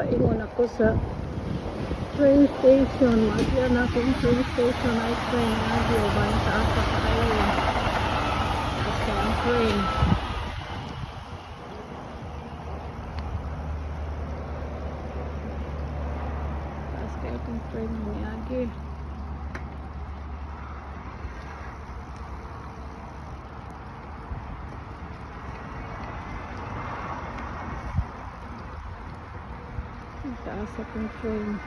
paingon ako sa train station. Magyan na akong train station ay train. Nagyo ba yung taas sa kayo? Basta ang train. Taas kayo itong train ng Miyagi. Ang taas itong train.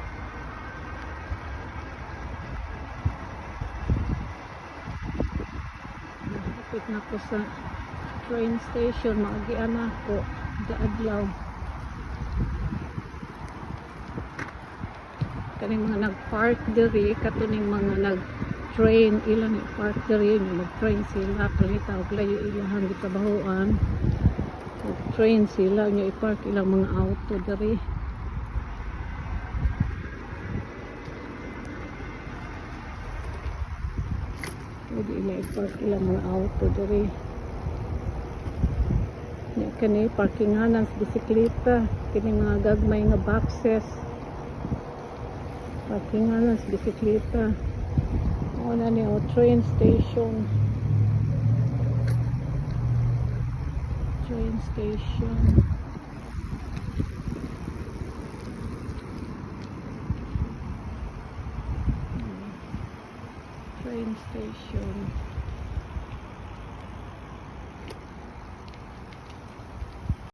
Napit na ko sa train station. Maagian ako. Gaadlaw. Kaning mga nag-park diri. Katuning mga nag-train. Ilang i-park diri. Mag-train sila. Kalita. Huwag layo ilang gitabahoan. Mag-train sila. Nga i-park ilang mga auto diri. Pwede ila i-park ilang mga auto diri. Nya kani parkinganan sa bisikleta, kini mga gagmay nga boxes. Parkinganan sa bisikleta. Mao na ni o train station. Train station. Train station.